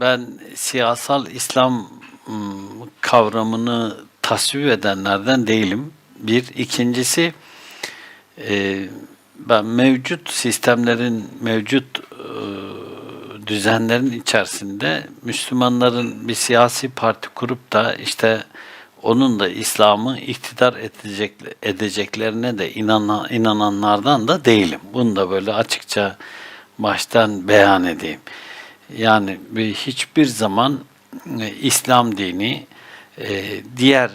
ben siyasal İslam ım, kavramını tasvip edenlerden değilim. Bir. ikincisi e, ben mevcut sistemlerin, mevcut e, düzenlerin içerisinde Müslümanların bir siyasi parti kurup da işte onun da İslam'ı iktidar edecek, edeceklerine de inanan, inananlardan da değilim. Bunu da böyle açıkça baştan beyan edeyim. Yani bir- hiçbir zaman e, İslam dini e, diğer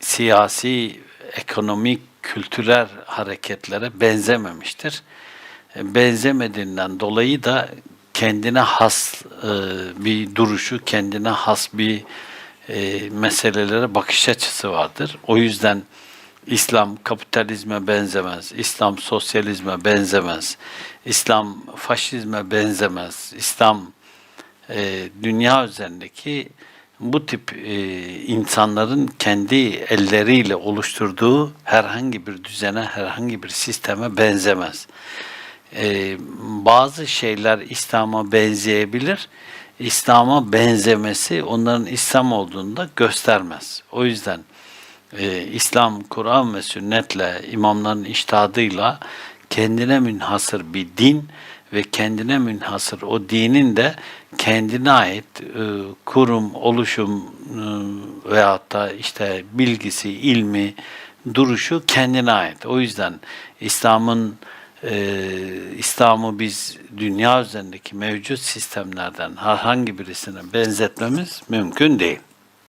siyasi, ekonomik, kültürel hareketlere benzememiştir. E, Benzemediğinden dolayı da kendine has e, bir duruşu, kendine has bir e, meselelere bakış açısı vardır. O yüzden İslam kapitalizme benzemez, İslam sosyalizme benzemez, İslam faşizme benzemez, İslam e, dünya üzerindeki bu tip e, insanların kendi elleriyle oluşturduğu herhangi bir düzene, herhangi bir sisteme benzemez. E, bazı şeyler İslam'a benzeyebilir. İslam'a benzemesi onların İslam olduğunu da göstermez. O yüzden e, İslam, Kur'an ve sünnetle, imamların iştihadıyla kendine münhasır bir din ve kendine münhasır o dinin de kendine ait e, kurum, oluşum e, veyahut da işte bilgisi, ilmi, duruşu kendine ait. O yüzden İslam'ın e, İslam'ı biz dünya üzerindeki mevcut sistemlerden herhangi birisine benzetmemiz mümkün değil.